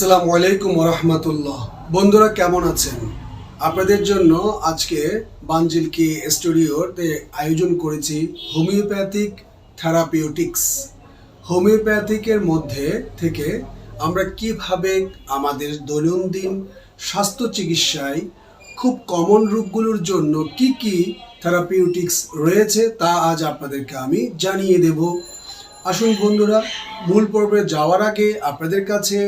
আসসালামু আলাইকুম রহমতুল্লাহ বন্ধুরা, কেমন আছেন? আপনাদের জন্য আজকে বাঞ্জিলকি স্টুডিওতে আয়োজন করেছি হোমিওপ্যাথিক থেরাপিউটিক্স। হোমিওপ্যাথিকের মধ্যে থেকে আমরা কীভাবে আমাদের দৈনন্দিন স্বাস্থ্য চিকিৎসায় খুব কমন রোগগুলোর জন্য কি কি থেরাপিউটিক্স রয়েছে তা আজ আপনাদেরকে আমি জানিয়ে দেব। আসুন বন্ধুরা, মূল পর্বে যাওয়ার আগে আপনাদের কাছে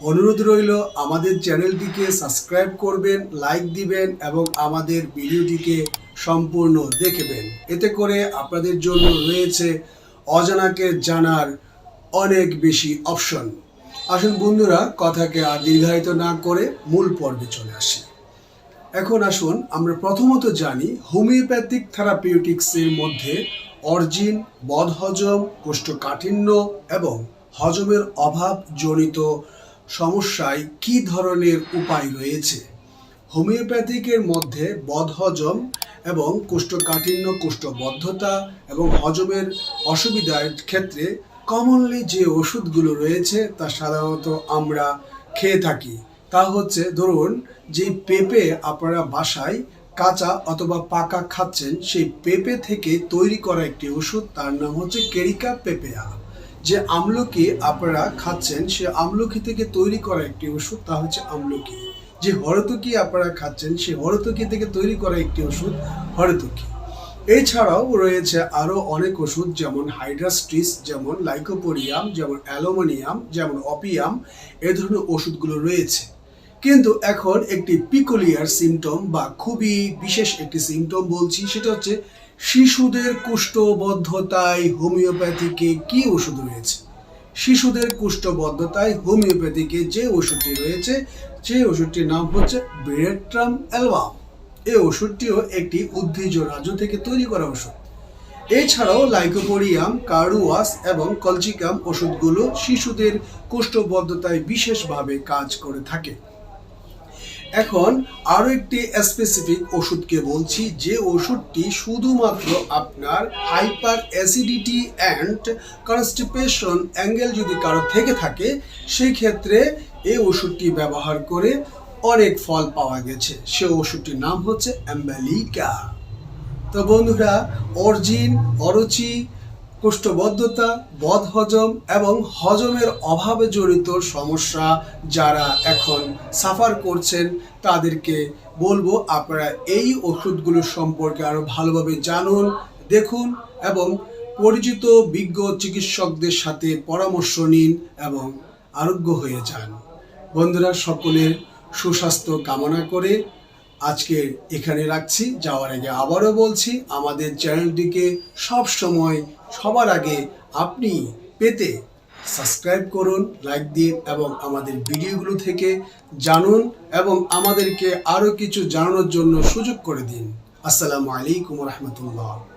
অনুরোধ রইল, আমাদের চ্যানেলটিকে সাবস্ক্রাইব করবেন, লাইক দিবেন এবং আমাদের ভিডিওটিকে সম্পূর্ণ দেখবেন। এতে করে আপনাদের জন্য রয়েছে অজানাকে জানার অনেক বেশি অপশন। আসুন বন্ধুরা, কথাকে আর দীর্ঘায়িত না করে মূল পর্বে চলে আসি। এখন আসুন, আমরা প্রথমত জানি হোমিওপ্যাথিক থেরাপিউটিক্সের মধ্যে অর্জিন বদহজম কোষ্ঠকাঠিন্য এবং হজমের অভাব জনিত সমস্যায় কি ধরনের উপায় রয়েছে? হোমিওপ্যাথিকের মধ্যে বদহজম এবং কোষ্ঠকাঠিন্য, কোষ্ঠবদ্ধতা এবং হজমের অসুবিধার ক্ষেত্রে কমনলি যে ওষুধগুলো রয়েছে তা সাধারণত আমরা খেয়ে থাকি। তা হচ্ছে, ধরুন, যে পেঁপে আপনারা বাসায় কাঁচা অথবা পাকা খাচ্ছেন, সেই পেঁপে থেকে তৈরি করা একটি ওষুধ, তার নাম হচ্ছে কেরিকা পেপেয়া। যে আমলকি আপনারা খাচ্ছেন, সে আমলকি থেকে তৈরি করা একটি ওষুধ, তা হচ্ছে আমলকি। যে হরতকি আপনারা খাচ্ছেন, সে হরতকি থেকে তৈরি করা একটি ওষুধ, হরতকি। এছাড়াও রয়েছে আরও অনেক ওষুধ, যেমন হাইড্রাস্ট্রিস যেমন লাইকোপোরিয়াম, যেমন অ্যালুমিনিয়াম, যেমন অপিয়াম, এ ধরনের ওষুধগুলো রয়েছে। কিন্তু এখন একটি পিকুলিয়ার সিমটম বা খুবই বিশেষ একটি সিমটম বলছি, সেটা হচ্ছে শিশুদের কুষ্ঠবদ্ধতায় হোমিওপ্যাথিকে কি ওষুধ রয়েছে? শিশুদের কুষ্ঠবদ্ধতায় হোমিওপ্যাথিকে যে ওষুধটি রয়েছে সেই ওষুধটির নাম হচ্ছে ব্রেট্রাম অ্যালবাম এই ওষুধটিও একটি উদ্ভিজ রাজ্য থেকে তৈরি করা ওষুধ। এছাড়াও লাইকোপোরিয়াম কারুয়াস এবং কলচিকাম ওষুধগুলো শিশুদের কোষ্ঠবদ্ধতায় বিশেষভাবে কাজ করে থাকে। এখন আরও একটি স্পেসিফিক ওষুধকে বলছি, যে ওষুধটি শুধুমাত্র আপনার hyper acidity and constipation angle যদি কারও থেকে থাকে, সেই ক্ষেত্রে এই ওষুধটি ব্যবহার করে অনেক ফল পাওয়া গেছে। সে ওষুধটির নাম হচ্ছে অ্যাম্বালিকা। তো বন্ধুরা, অর্জিন, অরুচি কোষ্ঠবদ্ধতা, বদহজম এবং হজমের অভাবে জড়িত সমস্যা যারা এখন সাফার করছেন, তাদেরকে বলব আপনারা এই ওষুধগুলো সম্পর্কে আরও ভালোভাবে জানুন, দেখুন এবং পরিচিত বিজ্ঞ চিকিৎসকদের সাথে পরামর্শ নিন এবং আরোগ্য হয়ে যান। বন্ধুরা, সকলের সুস্বাস্থ্য কামনা করে আজকে এখানে রাখছি। যাওয়ার আগে আবারও বলছি, আমাদের চ্যানেলটিকে সব সময় সবার আগে আপনি পেতে সাবস্ক্রাইব করুন, লাইক দিন এবং আমাদের ভিডিওগুলো থেকে জানুন এবং আমাদেরকে আরও কিছু জানানোর জন্য সুযোগ করে দিন। আসসালামু আলাইকুম রহমতুল্লাহ।